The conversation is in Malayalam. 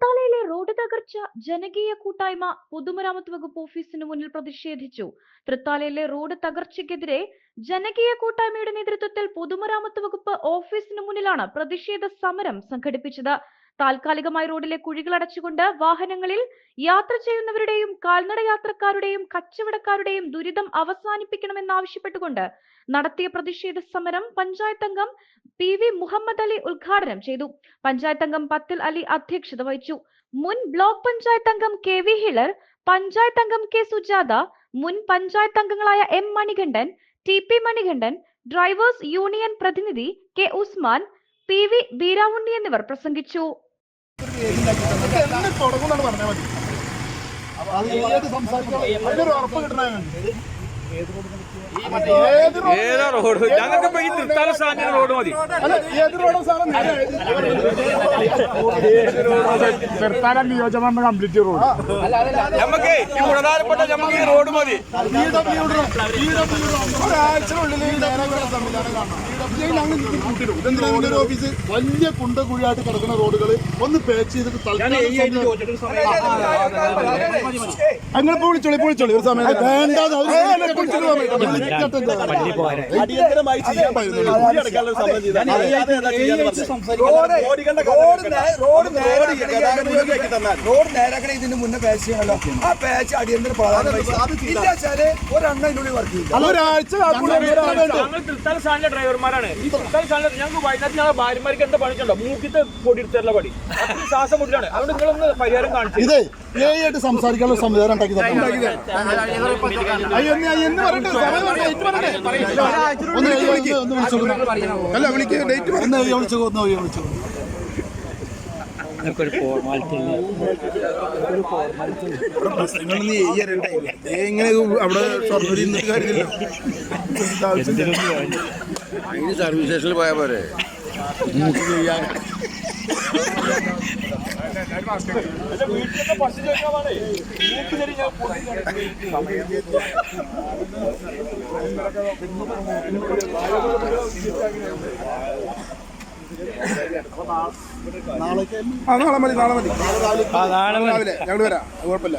തൃത്താലയിലെ റോഡ് തകർച്ച ജനകീയ കൂട്ടായ്മ പൊതുമരാമത്ത് വകുപ്പ് ഓഫീസിന് മുന്നിൽ പ്രതിഷേധിച്ചു. തൃത്താലയിലെ റോഡ് തകർച്ചയ്ക്കെതിരെ ജനകീയ കൂട്ടായ്മയുടെ നേതൃത്വത്തിൽ പൊതുമരാമത്ത് വകുപ്പ് ഓഫീസിന് മുന്നിലാണ് പ്രതിഷേധ സമരം സംഘടിപ്പിച്ചത്. താൽക്കാലികമായി റോഡിലെ കുഴികൾ അടച്ചുകൊണ്ട് വാഹനങ്ങളിൽ യാത്ര ചെയ്യുന്നവരുടെയും കാൽനട യാത്രക്കാരുടെയും കച്ചവടക്കാരുടെയും ദുരിതം അവസാനിപ്പിക്കണമെന്നാവശ്യപ്പെട്ടുകൊണ്ട് നടത്തിയ പ്രതിഷേധ സമരം പഞ്ചായത്ത് അംഗം പി വി മുഹമ്മദ് അലി ഉദ്ഘാടനം ചെയ്തു. പഞ്ചായത്ത് അംഗം പത്തിൽ അലി അധ്യക്ഷത വഹിച്ചു. മുൻ ബ്ലോക്ക് പഞ്ചായത്ത് അംഗം കെ വി ഹിളർ പഞ്ചായത്ത് അംഗം കെ സുജാത മുൻ പഞ്ചായത്ത് അംഗങ്ങളായ M Manikandan T P Manikandan drivers union പ്രതിനിധി K Usman P V Beeravunni എന്നിവർ പ്രസംഗിച്ചു. തുടങ്ങുന്നാണ് പറഞ്ഞാൽ മതി അത് ഏത് സംസാരിക്കണം അതിനൊരു ഉറപ്പ് കിട്ടണ ഏത് റോഡ്? ഞങ്ങൾക്ക് ഇപ്പൊ ഈ തൃത്താല സ്റ്റാൻഡിന് റോഡ് മതി. തൃത്താല നിയോജകമണ്ഡലം കംപ്ലീറ്റ് റോഡ്. നമുക്ക് ഈ പ്രധാനപ്പെട്ട നമുക്ക് ഈ റോഡ് മതി. ഓഫീസ്? വലിയ കുണ്ട കുഴിയായിട്ട് കിടക്കുന്ന റോഡുകൾ ഒന്ന് പേച്ച് ചെയ്തിട്ട് തൽക്കാലം അങ്ങനെ വിളിച്ചോളി വിളിച്ചോളി. ഒരു സമയം വേണ്ട അടിയന്തരമായി ചെയ്യാൻ പറ്റുന്നുള്ളൂ അടക്കാനുള്ള സമരം ചെയ്താൽ റോഡ് നേരാക്കണ ഇതിന് മുന്നേ പാച്ച് ചെയ്യണല്ലോ. ആ പാച്ച് അടിയന്തര പ്രാധാന്യം ഇല്ല വെച്ചാൽ ഒരെണ്ണം ഇതിനുള്ളിൽ വർക്ക് ചെയ്യില്ല. ഡ്രൈവർമാരാണ് ഈ തൃത്താല സ്റ്റാൻഡിൽ ഞങ്ങൾക്ക് വൈകുന്നേരത്ത് ഞങ്ങൾ ഭാര്യമാർക്ക് എന്താ പണിച്ചുണ്ടോ മൂക്കിത്തെ പൊടി എടുത്തല്ല പടി അത് ശ്വാസം മുട്ടിലാണ്. അതുകൊണ്ട് നിങ്ങളൊന്ന് പരിഹാരം കാണിച്ചു ഇതേ ഏയായിട്ട് സംസാരിക്കാനുള്ള സംവിധാനം ഉണ്ടാക്കി തരാം അയ്യെന്ന് അയ്യെന്ന് പറയട്ടെ, സമയം പറയട്ടെ, ഡേറ്റ് പറയട്ടെ. ഒന്ന് ഏയ് വിളിക്ക്, ഒന്ന് വിളിച്ചോളൂ. അല്ല വിളിക്ക്. ഡേറ്റ് പറ. ഒന്ന് ഏയ് വിളിച്ചോ, ഒന്ന് ഏയ് വിളിച്ചോ. പ്രശ്നങ്ങളൊന്നും ചെയ്യരുണ്ടേ എങ്ങനെ അവിടെ സ്വർണൂരി നിന്നിട്ട് കാര്യമില്ലല്ലോ. അതിന് സർവീസ് സ്റ്റേഷനിൽ പോയാൽ പോരെ. വീട്ടിലൊക്കെ മതി നാളെ മതി. നാളെ മതി. രാവിലെ. ഞങ്ങൾ വരാം. കുഴപ്പമില്ല.